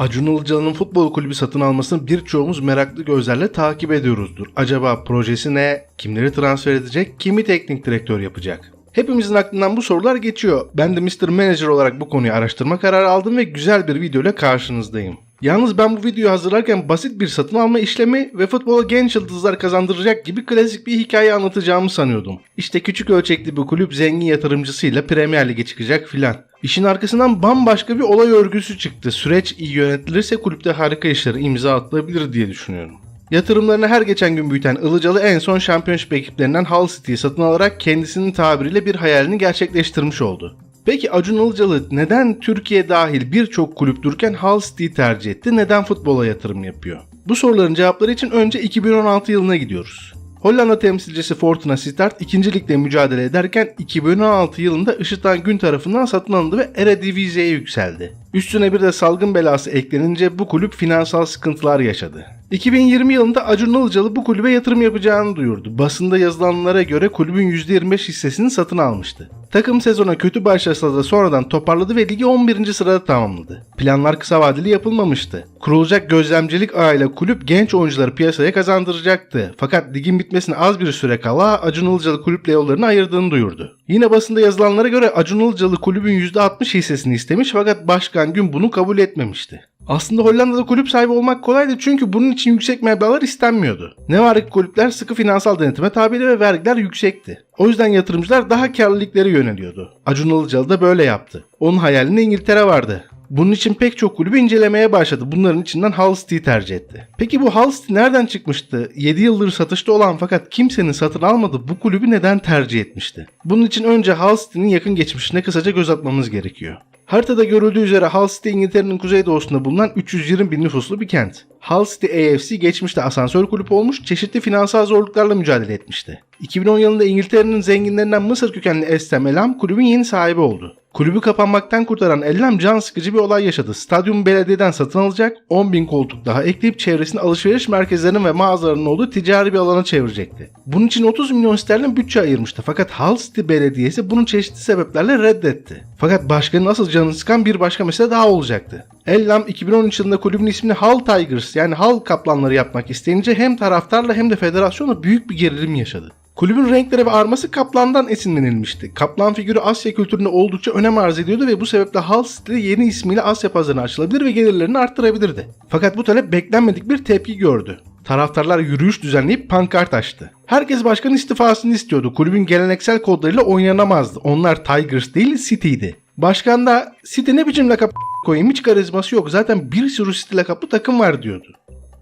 Acun Ilıcalı'nın futbol kulübü satın almasını birçoğumuz meraklı gözlerle takip ediyoruzdur. Acaba projesi ne? Kimleri transfer edecek? Kimi teknik direktör yapacak? Hepimizin aklından bu sorular geçiyor. Ben de Mr. Manager olarak bu konuyu araştırma kararı aldım ve güzel bir video ile karşınızdayım. Yalnız ben bu videoyu hazırlarken basit bir satın alma işlemi ve futbola genç yıldızlar kazandıracak gibi klasik bir hikaye anlatacağımı sanıyordum. İşte küçük ölçekli bir kulüp zengin yatırımcısıyla Premier Lig'e çıkacak filan. İşin arkasından bambaşka bir olay örgüsü çıktı. Süreç iyi yönetilirse kulüpte harika işlere imza atılabilir diye düşünüyorum. Yatırımlarını her geçen gün büyüten Ilıcalı en son şampiyonşip ekiplerinden Hull City'yi satın alarak kendisinin tabiriyle bir hayalini gerçekleştirmiş oldu. Peki Acun Ilıcalı neden Türkiye dahil birçok kulüp dururken Hull City'yi tercih etti? Neden futbola yatırım yapıyor? Bu soruların cevapları için önce 2016 yılına gidiyoruz. Hollanda temsilcisi Fortuna Sittard 2. ligde mücadele ederken 2016 yılında Işıtan Gün tarafından satın alındı ve Eredivisie'ye yükseldi. Üstüne bir de salgın belası eklenince bu kulüp finansal sıkıntılar yaşadı. 2020 yılında Acun Ilıcalı bu kulübe yatırım yapacağını duyurdu. Basında yazılanlara göre kulübün %25 hissesini satın almıştı. Takım sezona kötü başlasa da sonradan toparladı ve ligi 11. sırada tamamladı. Planlar kısa vadeli yapılmamıştı. Kurulacak gözlemcilik ağıyla kulüp genç oyuncuları piyasaya kazandıracaktı. Fakat ligin bitmesine az bir süre kala Acun Ilıcalı kulüple yollarını ayırdığını duyurdu. Yine basında yazılanlara göre Acun Ilıcalı kulübün %60 hissesini istemiş fakat başkan gün bunu kabul etmemişti. Aslında Hollanda'da kulüp sahibi olmak kolaydı çünkü bunun için yüksek meblağlar istenmiyordu. Ne var ki kulüpler sıkı finansal denetime tabiydi ve vergiler yüksekti. O yüzden yatırımcılar daha karlı liglere yöneliyordu. Acun Ilıcalı da böyle yaptı. Onun hayalinde İngiltere vardı. Bunun için pek çok kulübü incelemeye başladı. Bunların içinden Hull City'yi tercih etti. Peki bu Hull City nereden çıkmıştı? 7 yıldır satışta olan fakat kimsenin satın almadığı bu kulübü neden tercih etmişti? Bunun için önce Hull City'nin yakın geçmişine kısaca göz atmamız gerekiyor. Haritada görüldüğü üzere Hull City İngiltere'nin kuzeydoğusunda bulunan 320 bin nüfuslu bir kent. Hull City AFC geçmişte asansör kulüp olmuş, çeşitli finansal zorluklarla mücadele etmişti. 2010 yılında İngiltere'nin zenginlerinden Mısır kökenli Estem Elam kulübün yeni sahibi oldu. Kulübü kapanmaktan kurtaran Elam can sıkıcı bir olay yaşadı. Stadyum belediyeden satın alacak, 10 bin koltuk daha ekleyip çevresini alışveriş merkezlerinin ve mağazalarının olduğu ticari bir alana çevirecekti. Bunun için 30 milyon sterlin bütçe ayırmıştı fakat Hull City Belediyesi bunu çeşitli sebeplerle reddetti. Fakat başkanın asıl canını sıkan bir başka mesele daha olacaktı. Ellam 2013 yılında kulübün ismini Hull Tigers yani Hull Kaplanları yapmak isteyince hem taraftarla hem de federasyonla büyük bir gerilim yaşadı. Kulübün renkleri ve arması kaplandan esinlenilmişti. Kaplan figürü Asya kültüründe oldukça önem arz ediyordu ve bu sebeple Hull City yeni ismiyle Asya pazarına açılabilir ve gelirlerini arttırabilirdi. Fakat bu talep beklenmedik bir tepki gördü. Taraftarlar yürüyüş düzenleyip pankart açtı. Herkes başkanın istifasını istiyordu. Kulübün geleneksel kodlarıyla oynanamazdı. Onlar Tigers değil City'ydi. Başkan da City ne biçim lakap koyayım hiç karizması yok. Zaten bir sürü City lakaplı takım var diyordu.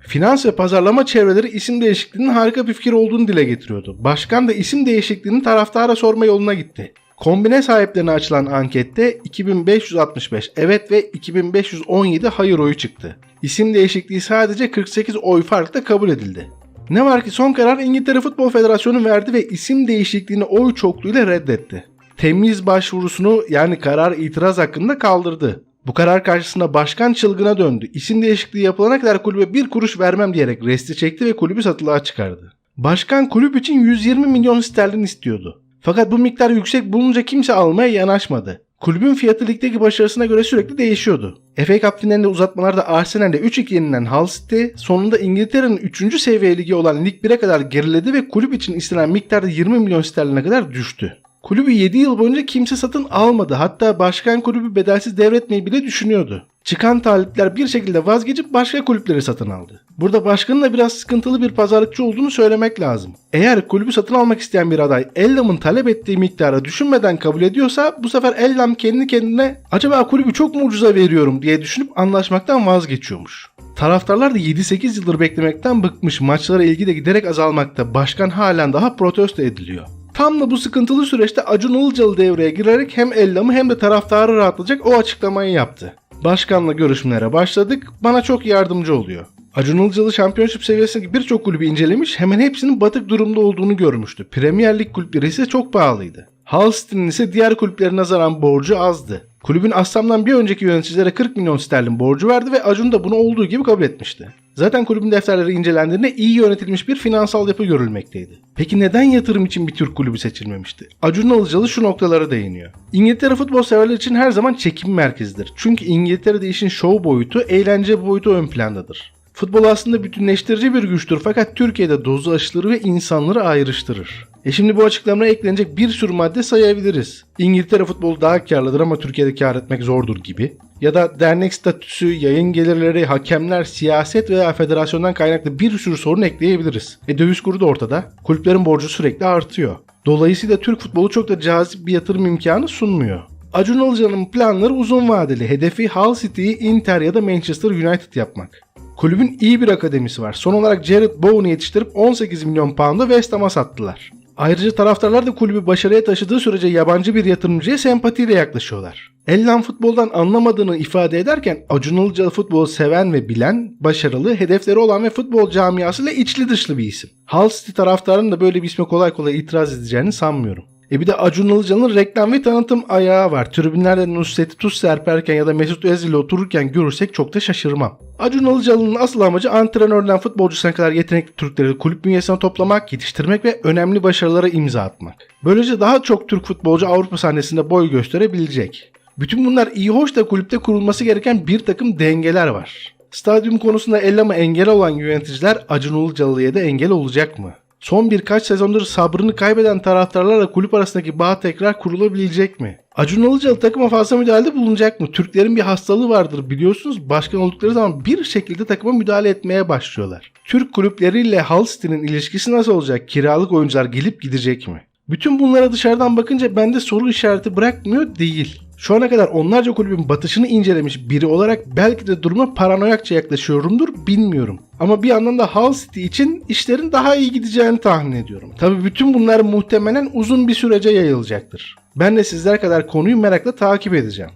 Finans ve pazarlama çevreleri isim değişikliğinin harika bir fikir olduğunu dile getiriyordu. Başkan da isim değişikliğini taraftara sorma yoluna gitti. Kombine sahiplerine açılan ankette 2565 evet ve 2517 hayır oyu çıktı. İsim değişikliği sadece 48 oy farkla kabul edildi. Ne var ki son karar İngiltere Futbol Federasyonu verdi ve isim değişikliğini oy çokluğuyla reddetti. Temiz başvurusunu yani karar itiraz hakkında kaldırdı. Bu karar karşısında başkan çılgına döndü. İsim değişikliği yapılana kadar kulübe bir kuruş vermem diyerek resti çekti ve kulübü satılığa çıkardı. Başkan kulüp için 120 milyon sterlin istiyordu. Fakat bu miktar yüksek bulunca kimse almaya yanaşmadı. Kulübün fiyatı ligdeki başarısına göre sürekli değişiyordu. FA Cup finalinde uzatmalarda Arsenal'de 3-2 yenilen Hull City sonunda İngiltere'nin 3. seviye ligi olan Lig 1'e kadar geriledi ve kulüp için istenen miktarda 20 milyon sterline kadar düştü. Kulübü 7 yıl boyunca kimse satın almadı. Hatta başkan kulübü bedelsiz devretmeyi bile düşünüyordu. Çıkan talipler bir şekilde vazgeçip başka kulüpleri satın aldı. Burada başkanın da biraz sıkıntılı bir pazarlıkçı olduğunu söylemek lazım. Eğer kulübü satın almak isteyen bir aday Ellam'ın talep ettiği miktara düşünmeden kabul ediyorsa bu sefer Ellam kendi kendine acaba kulübü çok mu ucuza veriyorum diye düşünüp anlaşmaktan vazgeçiyormuş. Taraftarlar da 7-8 yıldır beklemekten bıkmış maçlara ilgi de giderek azalmakta. Başkan halen daha protesto ediliyor. Tam da bu sıkıntılı süreçte Acun Ilıcalı devreye girerek hem Ellam'ı hem de taraftarı rahatlayacak o açıklamayı yaptı. Başkanla görüşmelere başladık. Bana çok yardımcı oluyor. Acun Ilıcalı şampiyonşip seviyesindeki birçok kulübü incelemiş hemen hepsinin batık durumda olduğunu görmüştü. Premier Lig kulüpleri ise çok pahalıydı. Hull City'nin ise diğer kulüplere nazaran borcu azdı. Kulübün Aslam'dan bir önceki yöneticilere 40 milyon sterlin borcu verdi ve Acun da bunu olduğu gibi kabul etmişti. Zaten kulübün defterleri incelendiğinde iyi yönetilmiş bir finansal yapı görülmekteydi. Peki neden yatırım için bir Türk kulübü seçilmemişti? Acun Ilıcalı şu noktalara değiniyor. İngiltere futbol severler için her zaman çekim merkezidir. Çünkü İngiltere'de işin şov boyutu, eğlence boyutu ön plandadır. Futbol aslında bütünleştirici bir güçtür fakat Türkiye'de dozu aşılır ve insanları ayrıştırır. E şimdi bu açıklamaya eklenecek bir sürü madde sayabiliriz. İngiltere futbolu daha karlıdır ama Türkiye'de kar etmek zordur gibi. Ya da dernek statüsü, yayın gelirleri, hakemler, siyaset veya federasyondan kaynaklı bir sürü sorun ekleyebiliriz. E döviz kuru da ortada. Kulüplerin borcu sürekli artıyor. Dolayısıyla Türk futbolu çok da cazip bir yatırım imkanı sunmuyor. Acun Ilıcalı'nın planları uzun vadeli. Hedefi Hull City'yi Inter ya da Manchester United yapmak. Kulübün iyi bir akademisi var. Son olarak Jared Bowen'ı yetiştirip 18 milyon pound'a West Ham'a sattılar. Ayrıca taraftarlar da kulübü başarıya taşıdığı sürece yabancı bir yatırımcıya sempatiyle yaklaşıyorlar. Ellan futboldan anlamadığını ifade ederken Acun Ilıcalı futbolu seven ve bilen, başarılı, hedefleri olan ve futbol camiasıyla içli dışlı bir isim. Hull City taraftarının da böyle bir isme kolay kolay itiraz edeceğini sanmıyorum. E bir de Acun Ilıcalı'nın reklam ve tanıtım ayağı var. Tribünlerde Nusret'i tuz serperken ya da Mesut Özil otururken görürsek çok da şaşırmam. Acun Ilıcalı'nın asıl amacı antrenörden futbolcusuna kadar yetenekli Türkleri kulüp bünyesine toplamak, yetiştirmek ve önemli başarılara imza atmak. Böylece daha çok Türk futbolcu Avrupa sahnesinde boy gösterebilecek. Bütün bunlar iyi hoş da kulüpte kurulması gereken bir takım dengeler var. Stadyum konusunda ellama engel olan yöneticiler Acun Ilıcalı'ya da engel olacak mı? Son birkaç sezondur sabrını kaybeden taraftarlarla kulüp arasındaki bağ tekrar kurulabilecek mi? Acun Ilıcalı takıma fazla müdahalede bulunacak mı? Türklerin bir hastalığı vardır biliyorsunuz. Başkan oldukları zaman bir şekilde takıma müdahale etmeye başlıyorlar. Türk kulüpleriyle Hull City'nin ilişkisi nasıl olacak? Kiralık oyuncular gelip gidecek mi? Bütün bunlara dışarıdan bakınca bende soru işareti bırakmıyor değil. Şu ana kadar onlarca kulübün batışını incelemiş biri olarak belki de duruma paranoyakça yaklaşıyorumdur bilmiyorum. Ama bir yandan da Hull City için işlerin daha iyi gideceğini tahmin ediyorum. Tabi bütün bunlar muhtemelen uzun bir sürece yayılacaktır. Ben de sizler kadar konuyu merakla takip edeceğim.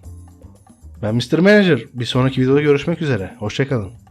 Ben Mr. Manager. Bir sonraki videoda görüşmek üzere. Hoşçakalın.